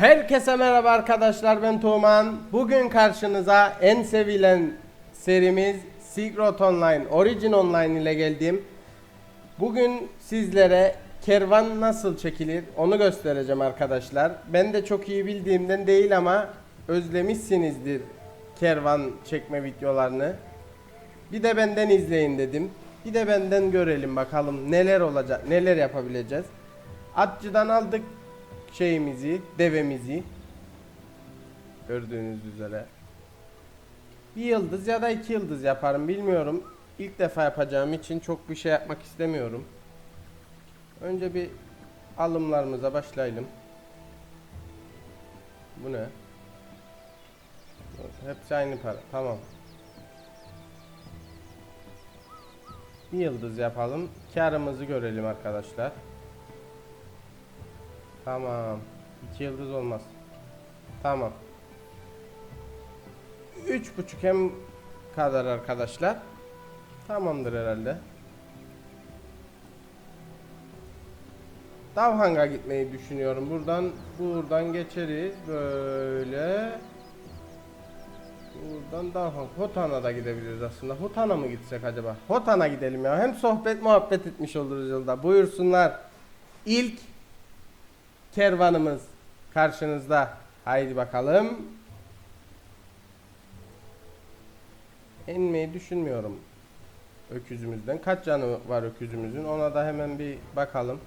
Herkese merhaba arkadaşlar ben Tuğman. Bugün karşınıza en sevilen serimiz Secret Online, Origin Online ile geldim. Bugün sizlere kervan nasıl çekilir onu göstereceğim arkadaşlar. Ben de çok iyi bildiğimden değil ama özlemişsinizdir kervan çekme videolarını. Bir de benden izleyin dedim. Bir de benden görelim bakalım neler olacak, neler yapabileceğiz. Atçıdan aldık şeyimizi, devemizi. Gördüğünüz üzere. Bir yıldız ya da iki yıldız yaparım bilmiyorum. İlk defa yapacağım için çok bir şey yapmak istemiyorum. Önce bir alımlarımıza başlayalım. Bu ne? Hepsi aynı para. Tamam. Bir yıldız yapalım. Karımızı görelim arkadaşlar. Tamam. İki yıldız olmaz. Tamam. Üç buçuk hem kadar arkadaşlar. Tamamdır herhalde. Davhang'a gitmeyi düşünüyorum. Buradan buradan geçeriz böyle. Buradan Davhang. Hotan'a da gidebiliriz aslında. Hotan'a mı gitsek acaba? Hotan'a gidelim ya. Hem sohbet muhabbet etmiş oluruz yolda. Buyursunlar. İlk kervanımız karşınızda. Haydi bakalım. İnmeyi düşünmüyorum öküzümüzden. Kaç canı var öküzümüzün? Ona da hemen bir bakalım.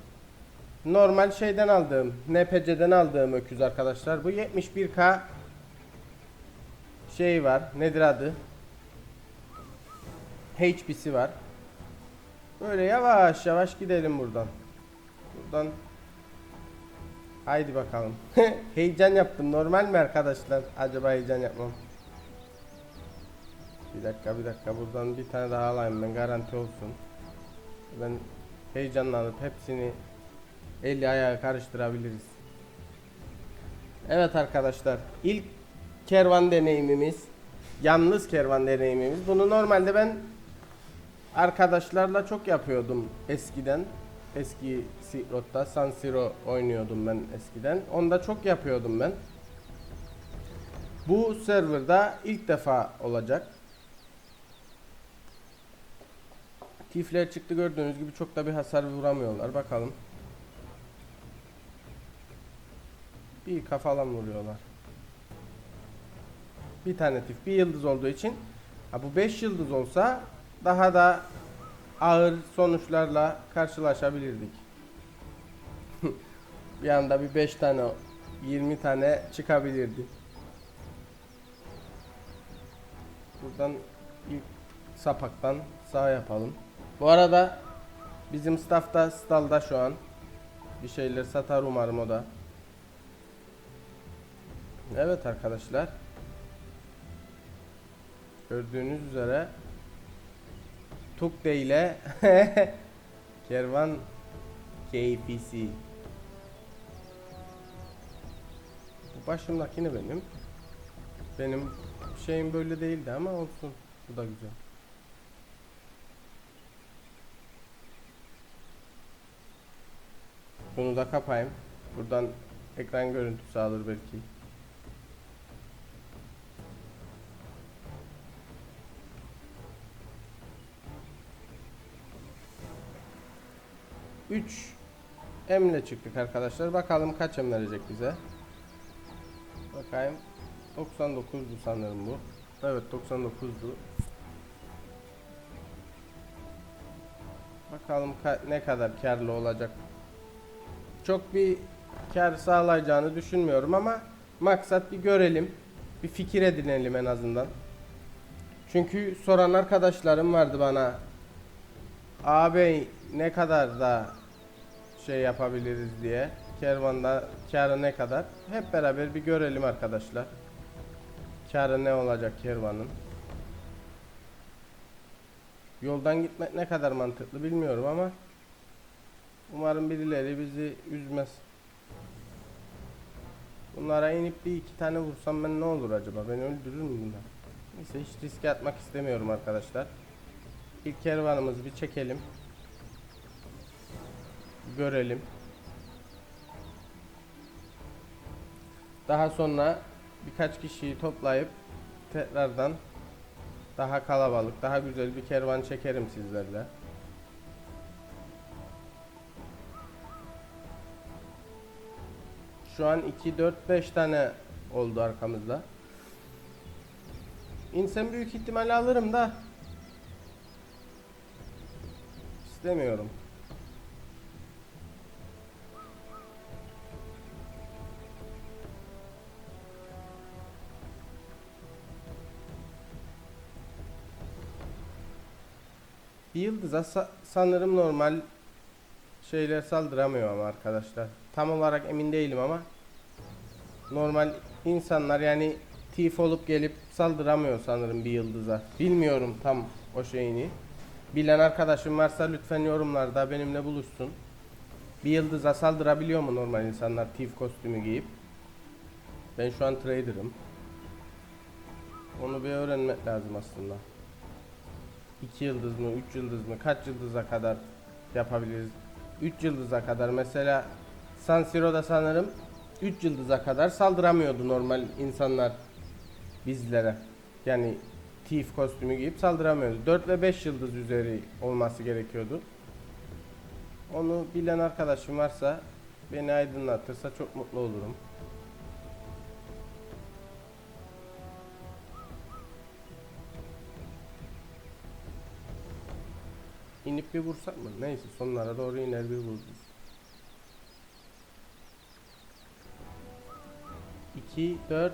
Normal şeyden aldığım, NPC'den aldığım öküz arkadaşlar. Bu 71k şey var. Nedir adı? HP'si var. Böyle yavaş yavaş gidelim buradan. Buradan Haydi bakalım. heyecan yaptım. Normal mi arkadaşlar? Acaba heyecan yapmam. Bir dakika bir dakika buradan bir tane daha alayım ben garanti olsun. Ben heyecanlanıp hepsini eli ayağı karıştırabiliriz. Evet arkadaşlar ilk kervan deneyimimiz yalnız kervan deneyimimiz. Bunu normalde ben arkadaşlarla çok yapıyordum eskiden. Eski Silk San Siro oynuyordum ben eskiden. Onda çok yapıyordum ben. Bu serverda ilk defa olacak. Tifler çıktı gördüğünüz gibi çok da bir hasar vuramıyorlar. Bakalım. Bir kafalan vuruyorlar. Bir tane tif. Bir yıldız olduğu için. Ha bu 5 yıldız olsa daha da ağır sonuçlarla karşılaşabilirdik. bir anda bir 5 tane 20 tane çıkabilirdi. Buradan ilk sapaktan sağ yapalım. Bu arada bizim staff da stalda şu an. Bir şeyler satar umarım o da. Evet arkadaşlar. Gördüğünüz üzere Tukde ile Kervan KPC. Başımdaki ne benim? Benim şeyim böyle değildi ama olsun. Bu da güzel. Bunu da kapayım. Buradan ekran görüntüsü alır belki. Üç emle çıktık arkadaşlar. Bakalım kaç em verecek bize. Bakayım. 99'du sanırım bu. Evet 99'du. Bakalım ka- ne kadar karlı olacak. Çok bir kar sağlayacağını düşünmüyorum ama maksat bir görelim. Bir fikir edinelim en azından. Çünkü soran arkadaşlarım vardı bana. Abi ne kadar da şey yapabiliriz diye. Kervanda karı ne kadar? Hep beraber bir görelim arkadaşlar. Karı ne olacak kervanın? Yoldan gitmek ne kadar mantıklı bilmiyorum ama umarım birileri bizi üzmez. Bunlara inip bir iki tane vursam ben ne olur acaba? Beni öldürür mü bunlar? Neyse hiç riske atmak istemiyorum arkadaşlar. İlk kervanımızı bir çekelim. Görelim. Daha sonra birkaç kişiyi toplayıp tekrardan daha kalabalık, daha güzel bir kervan çekerim sizlerle. Şu an 2, 4, 5 tane oldu arkamızda. İnsan büyük ihtimalle alırım da istemiyorum. Bir yıldıza sa- sanırım normal şeyler saldıramıyor ama arkadaşlar. Tam olarak emin değilim ama normal insanlar yani tif olup gelip saldıramıyor sanırım bir yıldıza. Bilmiyorum tam o şeyini. Bilen arkadaşım varsa lütfen yorumlarda benimle buluşsun. Bir yıldıza saldırabiliyor mu normal insanlar tif kostümü giyip? Ben şu an trader'ım. Onu bir öğrenmek lazım aslında. 2 yıldız mı, 3 yıldız mı, kaç yıldıza kadar yapabiliriz? 3 yıldıza kadar mesela San Siro'da sanırım 3 yıldıza kadar saldıramıyordu normal insanlar bizlere. Yani Thief kostümü giyip saldıramıyordu. 4 ve 5 yıldız üzeri olması gerekiyordu. Onu bilen arkadaşım varsa beni aydınlatırsa çok mutlu olurum. İnip bir vursak mı? Neyse sonlara doğru iner bir vururuz. 2, 4,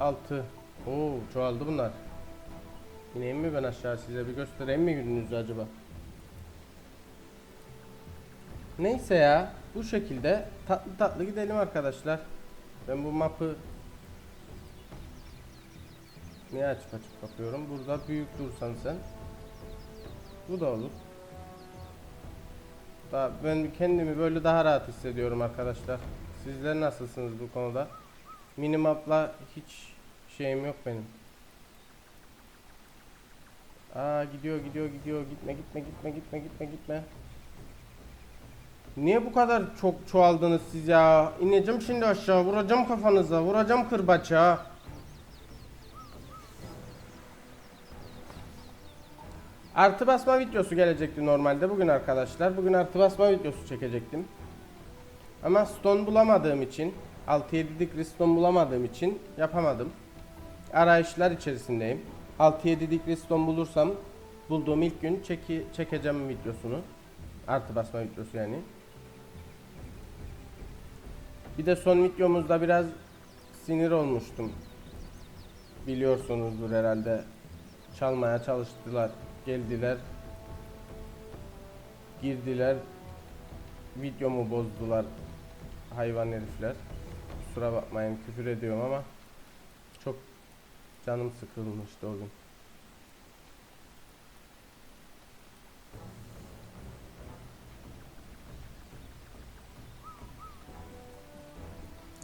6. Oo çoğaldı bunlar. İneyim mi ben aşağı size bir göstereyim mi gününüzü acaba? Neyse ya bu şekilde tatlı tatlı gidelim arkadaşlar. Ben bu mapı niye açıp açıp kapıyorum? Burada büyük dursan sen. Bu da olur. Daha ben kendimi böyle daha rahat hissediyorum arkadaşlar. Sizler nasılsınız bu konuda? Minimap'la hiç şeyim yok benim. Aa gidiyor gidiyor gidiyor gitme gitme gitme gitme gitme gitme. Niye bu kadar çok çoğaldınız siz ya? İneceğim şimdi aşağı vuracağım kafanıza vuracağım kırbaça. Artı basma videosu gelecekti normalde bugün arkadaşlar. Bugün artı basma videosu çekecektim. Ama stone bulamadığım için 6-7 dikri stone bulamadığım için yapamadım. Arayışlar içerisindeyim. 6-7 dikri stone bulursam bulduğum ilk gün çeki, çekeceğim videosunu. Artı basma videosu yani. Bir de son videomuzda biraz sinir olmuştum. Biliyorsunuzdur herhalde. Çalmaya çalıştılar. Geldiler. Girdiler. Videomu bozdular. Hayvan herifler. Kusura bakmayın küfür ediyorum ama canım sıkılmıştı o gün.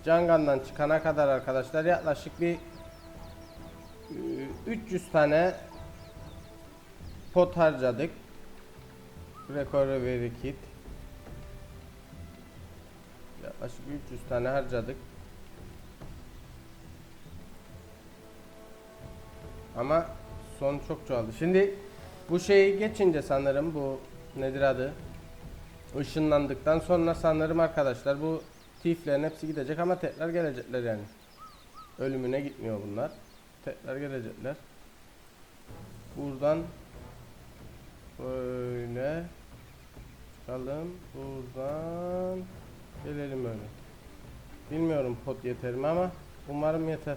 Cangan'dan çıkana kadar arkadaşlar yaklaşık bir e, 300 tane pot harcadık. Rekor veri kit. Yaklaşık 300 tane harcadık. Ama son çok çoğaldı. Şimdi bu şeyi geçince sanırım bu nedir adı? Işınlandıktan sonra sanırım arkadaşlar bu tiflerin hepsi gidecek ama tekrar gelecekler yani. Ölümüne gitmiyor bunlar. Tekrar gelecekler. Buradan böyle çıkalım. Buradan gelelim öyle. Bilmiyorum pot yeter mi ama umarım yeter.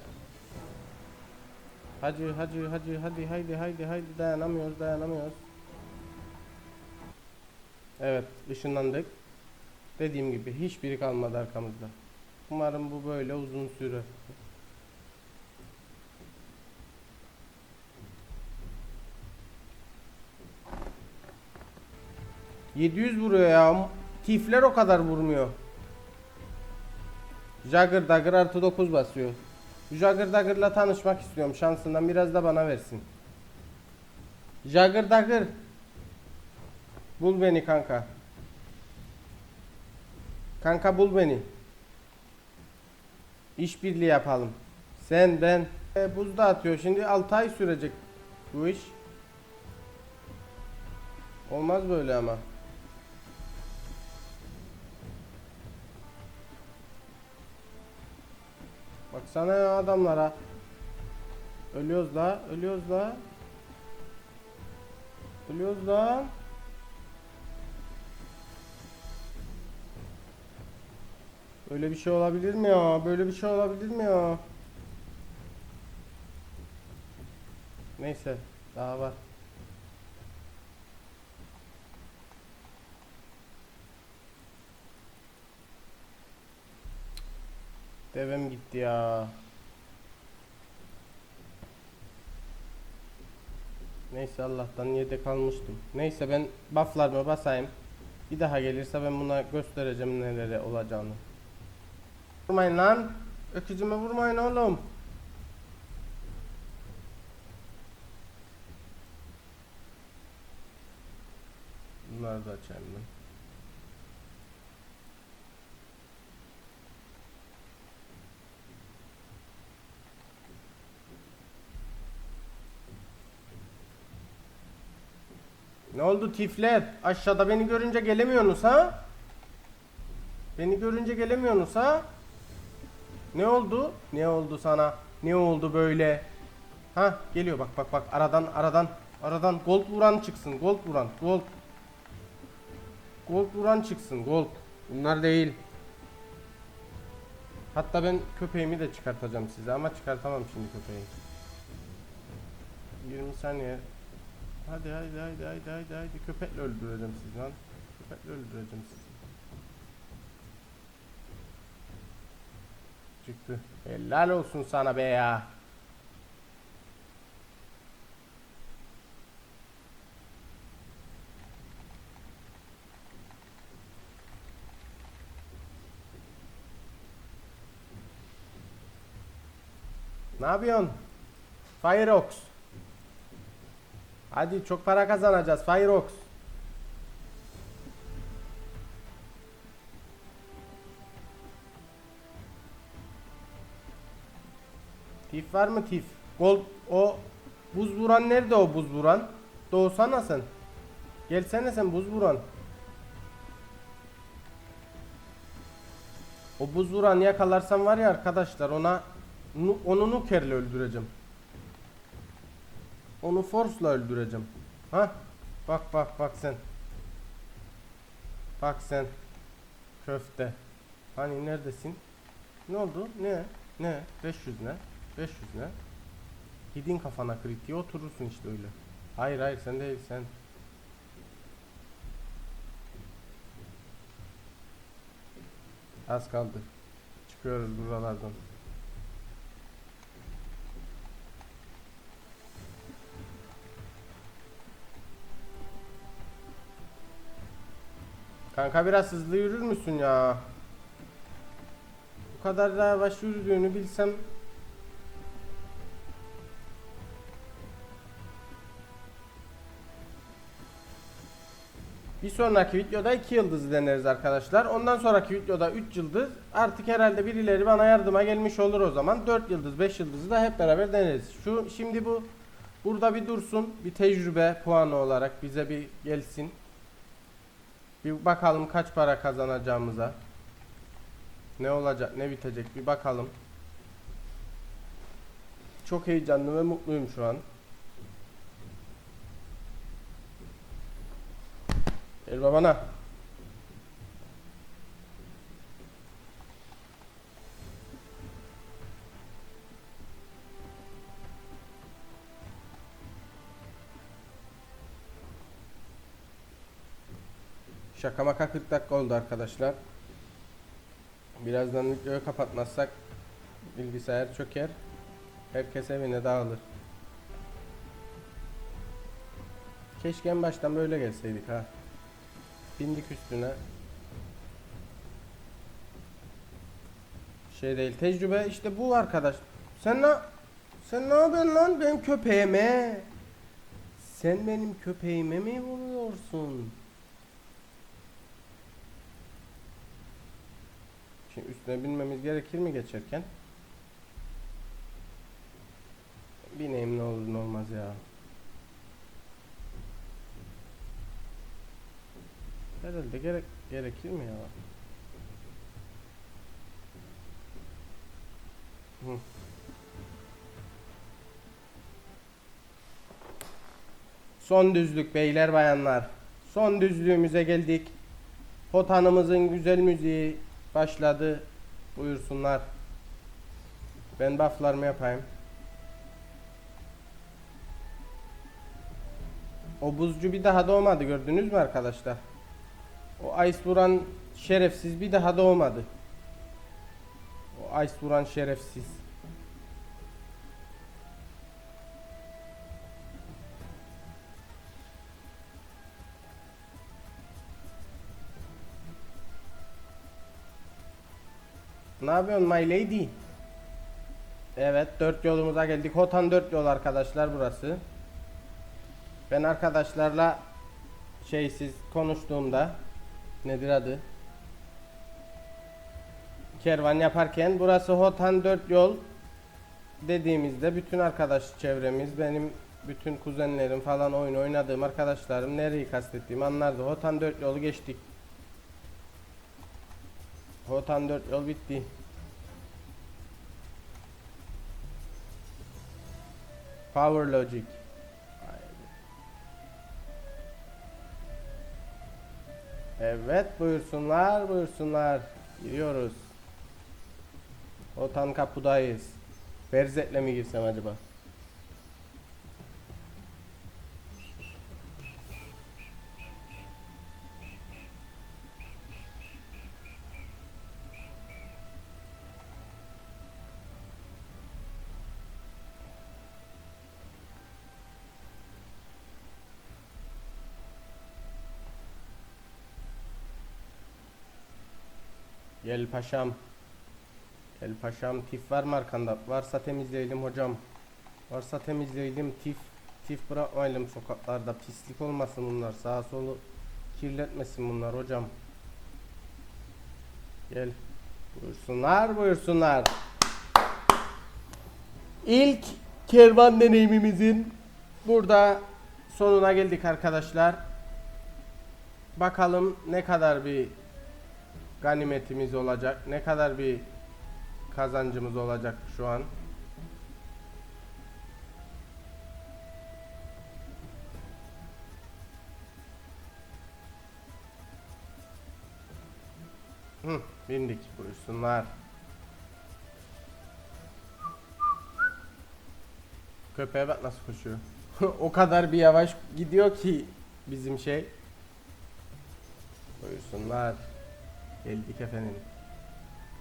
Hacı hacı hacı hadi haydi haydi haydi dayanamıyoruz dayanamıyoruz. Evet ışınlandık. Dediğim gibi hiçbiri kalmadı arkamızda. Umarım bu böyle uzun sürer. ...700 vuruyor ya. Tifler o kadar vurmuyor. Jagger Dagger artı 9 basıyor. Jagger Dagger'la tanışmak istiyorum. Şansından biraz da bana versin. Jagger Dagger. Bul beni kanka. Kanka bul beni. İşbirliği yapalım. Sen ben e, buzda atıyor. Şimdi 6 ay sürecek bu iş. Olmaz böyle ama. Baksana ya adamlara. Ölüyoruz la, ölüyoruz la. Ölüyoruz lan. Öyle bir şey olabilir mi ya? Böyle bir şey olabilir mi ya? Neyse, daha var. Devem gitti ya. Neyse Allah'tan yedek kalmıştım. Neyse ben bufflarımı basayım. Bir daha gelirse ben buna göstereceğim neleri olacağını. Vurmayın lan. Öküzüme vurmayın oğlum. Bunları da açayım ben. Oldu tifler? Aşağıda beni görünce gelemiyorsunuz ha? Beni görünce gelemiyorsunuz ha? Ne oldu? Ne oldu sana? Ne oldu böyle? Ha geliyor bak bak bak aradan aradan aradan gold vuran çıksın. Gold vuran. Gold. Gold vuran çıksın. Gold. Bunlar değil. Hatta ben köpeğimi de çıkartacağım size ama çıkartamam şimdi köpeği. 20 saniye. Hadi hadi hadi hadi hadi hadi köpekle öldüreceğim sizi lan. Köpekle öldüreceğim sizi. Çıktı. Helal olsun sana be ya. Ne yapıyorsun? Fireox. Hadi çok para kazanacağız Fireox. Tif var mı tif? Gold o buz vuran nerede o buz vuran? Doğsana sen. Gelsene sen buz vuran. O buz vuran yakalarsam var ya arkadaşlar ona nu- onu nukerle öldüreceğim. Onu force'la öldüreceğim. Ha? Bak bak bak sen. Bak sen. Köfte. Hani neredesin? Ne oldu? Ne? Ne? 500 ne? 500 ne? Gidin kafana kritiğe oturursun işte öyle. Hayır hayır sen değil sen. Az kaldı. Çıkıyoruz buralardan. Kanka biraz hızlı yürür müsün ya? Bu kadar da yavaş yürüdüğünü bilsem Bir sonraki videoda 2 yıldız deneriz arkadaşlar. Ondan sonraki videoda 3 yıldız. Artık herhalde birileri bana yardıma gelmiş olur o zaman. 4 yıldız, 5 yıldızı da hep beraber deneriz. Şu şimdi bu burada bir dursun. Bir tecrübe puanı olarak bize bir gelsin. Bir bakalım kaç para kazanacağımıza. Ne olacak, ne bitecek bir bakalım. Çok heyecanlı ve mutluyum şu an. El babana. Şaka maka 40 dakika oldu arkadaşlar. Birazdan videoyu kapatmazsak bilgisayar çöker. Herkes evine dağılır. Keşke en baştan böyle gelseydik ha. Bindik üstüne. Şey değil tecrübe işte bu arkadaş. Sen ne sen ne yapıyorsun lan benim köpeğime? Sen benim köpeğime mi vuruyorsun? üstüne binmemiz gerekir mi geçerken? Bineyim ne olur ne olmaz ya. Herhalde gerek gerekir mi ya? Hı. Son düzlük beyler bayanlar. Son düzlüğümüze geldik. Potanımızın güzel müziği başladı. Buyursunlar. Ben bufflarımı yapayım. O buzcu bir daha doğmadı gördünüz mü arkadaşlar? O ice vuran şerefsiz bir daha doğmadı. O ice vuran şerefsiz. Ne yapıyorsun my lady? Evet dört yolumuza geldik. Hotan dört yol arkadaşlar burası. Ben arkadaşlarla şeysiz konuştuğumda nedir adı? Kervan yaparken burası Hotan dört yol dediğimizde bütün arkadaş çevremiz benim bütün kuzenlerim falan oyun oynadığım arkadaşlarım nereyi kastettiğimi anlardı. Hotan dört yolu geçtik. Hotan dört yol bitti. Power Logic. Evet buyursunlar buyursunlar. Giriyoruz. Otan kapudayız. Berzet'le mi girsem acaba? Gel paşam. Gel paşam tif var mı arkanda? Varsa temizleyelim hocam. Varsa temizleyelim tif. Tif bırakmayalım sokaklarda. Pislik olmasın bunlar. Sağa solu kirletmesin bunlar hocam. Gel. Buyursunlar buyursunlar. İlk kervan deneyimimizin burada sonuna geldik arkadaşlar. Bakalım ne kadar bir ganimetimiz olacak. Ne kadar bir kazancımız olacak şu an. Hı, bindik buyursunlar. Köpeğe bak nasıl koşuyor. o kadar bir yavaş gidiyor ki bizim şey. Buyursunlar. Geldik efendim.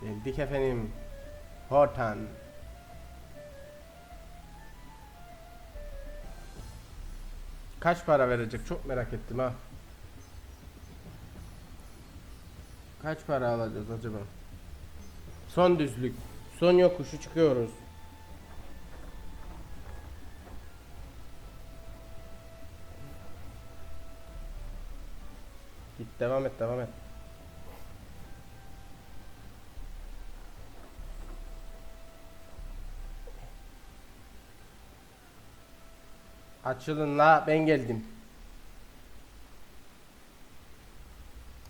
Geldik efendim. Hortan. Kaç para verecek? Çok merak ettim ha. Kaç para alacağız acaba? Son düzlük. Son yokuşu çıkıyoruz. Git devam et devam et. Açılın la ben geldim.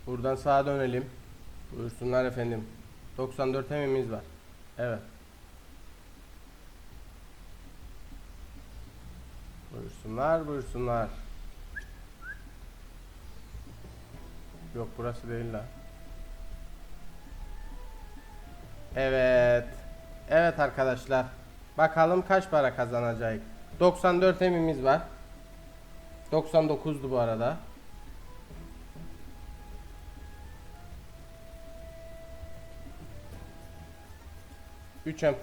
Buradan sağa dönelim. Buyursunlar efendim. 94 emimiz var. Evet. Buyursunlar buyursunlar. Yok burası değil la. Evet. Evet arkadaşlar. Bakalım kaç para kazanacak. 94 emimiz var. 99'du bu arada. Üç em.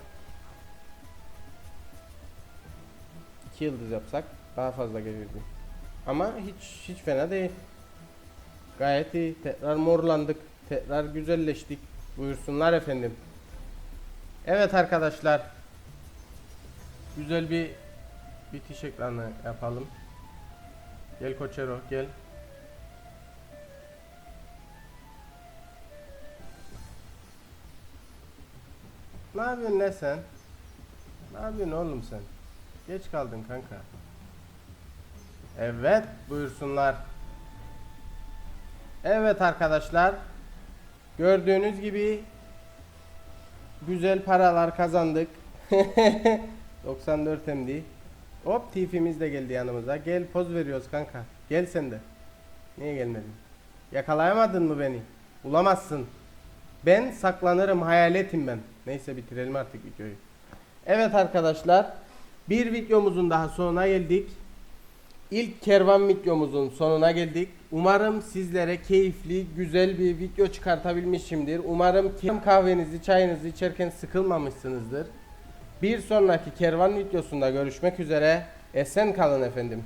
2 yıldız yapsak daha fazla gelirdi. Ama hiç hiç fena değil. Gayet iyi. Tekrar morlandık. Tekrar güzelleştik. Buyursunlar efendim. Evet arkadaşlar. Güzel bir bitiş ekranı yapalım. Gel Koçero gel. Ne yapıyorsun ne sen? Ne yapıyorsun oğlum sen? Geç kaldın kanka. Evet buyursunlar. Evet arkadaşlar. Gördüğünüz gibi güzel paralar kazandık. 94 MD. Hop tifimiz de geldi yanımıza. Gel poz veriyoruz kanka. Gel sen de. Niye gelmedin? Yakalayamadın mı beni? Bulamazsın. Ben saklanırım hayaletim ben. Neyse bitirelim artık videoyu. Evet arkadaşlar. Bir videomuzun daha sonuna geldik. İlk kervan videomuzun sonuna geldik. Umarım sizlere keyifli, güzel bir video çıkartabilmişimdir. Umarım kahvenizi, çayınızı içerken sıkılmamışsınızdır. Bir sonraki kervan videosunda görüşmek üzere. Esen kalın efendim.